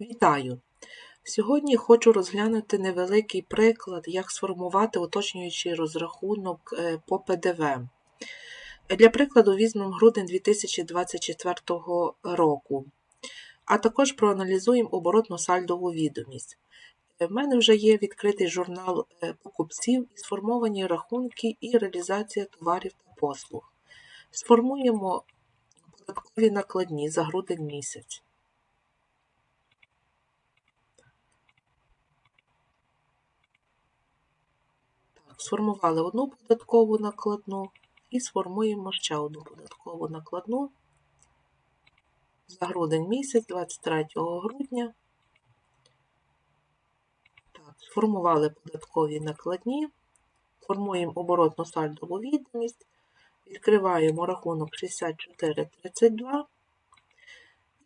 Вітаю! Сьогодні хочу розглянути невеликий приклад, як сформувати уточнюючий розрахунок е, по ПДВ. Для прикладу візьмемо грудень 2024 року, а також проаналізуємо оборотну сальдову відомість. Е, В мене вже є відкритий журнал е, покупців і сформовані рахунки і реалізація товарів та послуг. Сформуємо податкові накладні за грудень місяць. Сформували одну податкову накладну і сформуємо ще одну податкову накладну за грудень місяць, 23 грудня. Так, сформували податкові накладні, формуємо оборотну сальдову відомість, відкриваємо рахунок 6432.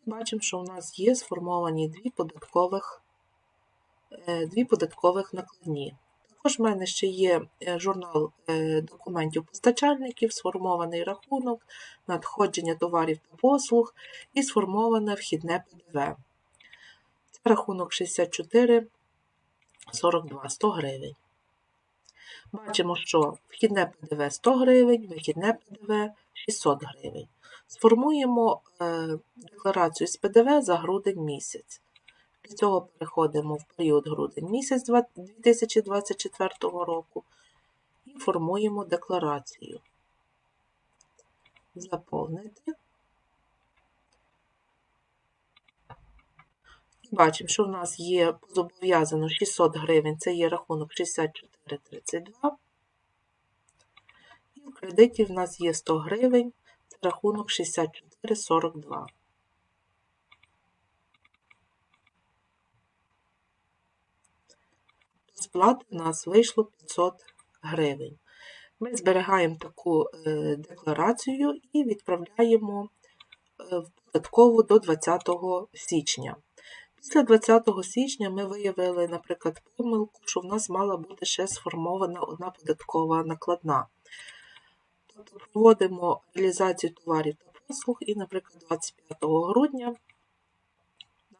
Бачимо, що у нас є сформовані дві податкових, е, дві податкових накладні. Також в мене ще є е, журнал е, документів постачальників, сформований рахунок, надходження товарів та послуг і сформоване вхідне ПДВ. Це рахунок 64 42 100 гривень. Бачимо, що вхідне ПДВ 100 гривень, вихідне ПДВ 600 гривень. Сформуємо е, декларацію з ПДВ за грудень місяць. Для цього переходимо в період грудень місяць 2024 року і формуємо декларацію. Заповнити. І бачимо, що в нас є зобов'язано 600 гривень, це є рахунок 6432. І в кредиті в нас є 100 гривень, це рахунок 6442. Сплати в нас вийшло 500 гривень. Ми зберігаємо таку е, декларацію і відправляємо е, в податкову до 20 січня. Після 20 січня ми виявили, наприклад, помилку, що в нас мала бути ще сформована одна податкова накладна. Тобто проводимо реалізацію товарів та послуг, і, наприклад, 25 грудня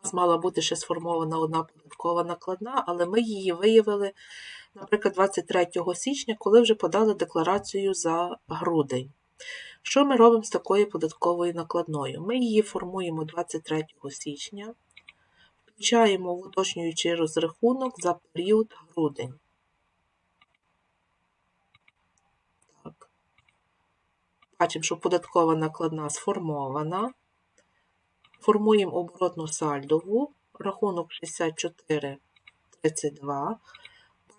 нас мала бути ще сформована одна податкова накладна, але ми її виявили, наприклад, 23 січня, коли вже подали декларацію за грудень. Що ми робимо з такою податковою накладною? Ми її формуємо 23 січня, включаємо в уточнюючий розрахунок за період грудень. Бачимо, що податкова накладна сформована. Формуємо оборотну сальдову, рахунок 6432.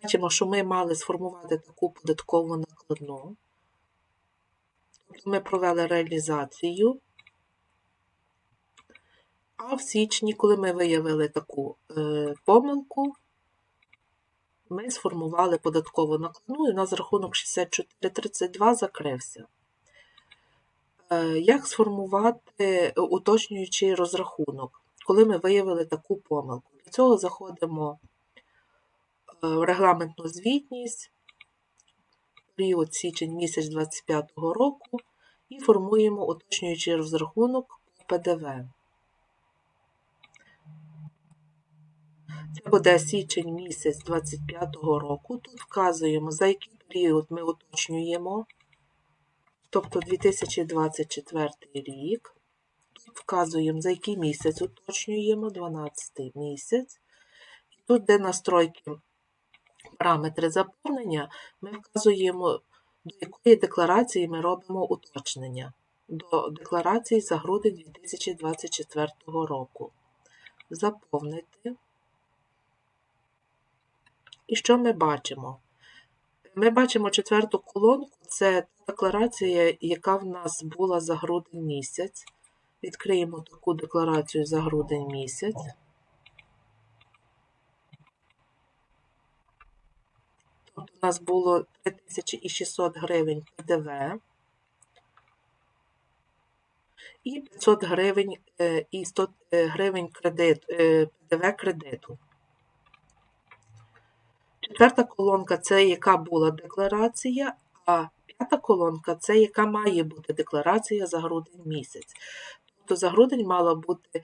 Бачимо, що ми мали сформувати таку податкову накладну. Тобто ми провели реалізацію. А в січні, коли ми виявили таку е, помилку, ми сформували податкову накладну, і у нас рахунок 6432 закрився. Е, як сформувати уточнюючий розрахунок, коли ми виявили таку помилку? Для цього заходимо в регламентну звітність, період січень місяць 2025 року і формуємо уточнюючий розрахунок по ПДВ. Це буде січень місяць 2025 року. Тут вказуємо, за який період ми уточнюємо, тобто 2024 рік. Тут вказуємо, за який місяць уточнюємо, 12 місяць. І тут, де настройки параметри заповнення, ми вказуємо, до якої декларації ми робимо уточнення. До декларації за грудень 2024 року. Заповнити. І що ми бачимо? Ми бачимо четверту колонку це декларація, яка в нас була за грудень місяць. Відкриємо таку декларацію за грудень місяць. Тут у нас було 3600 гривень ПДВ і 500 гривень е, і 100 гривень кредит, е, ПДВ кредиту. Четверта колонка це яка була декларація, а п'ята колонка це яка має бути декларація за грудень місяць. Тобто за грудень мала бути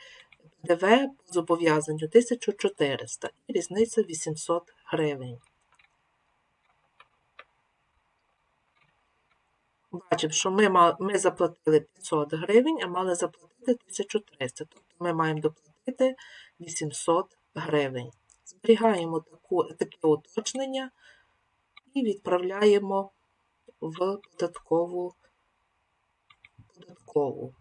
ПДВ по зобов'язанню 1400 і різниця 800 гривень. Бачимо, що ми, ми заплатили 500 гривень, а мали заплатити 1300. Тобто ми маємо доплатити 800 гривень. Зберігаємо таку, таке уточнення і відправляємо в податкову. податкову.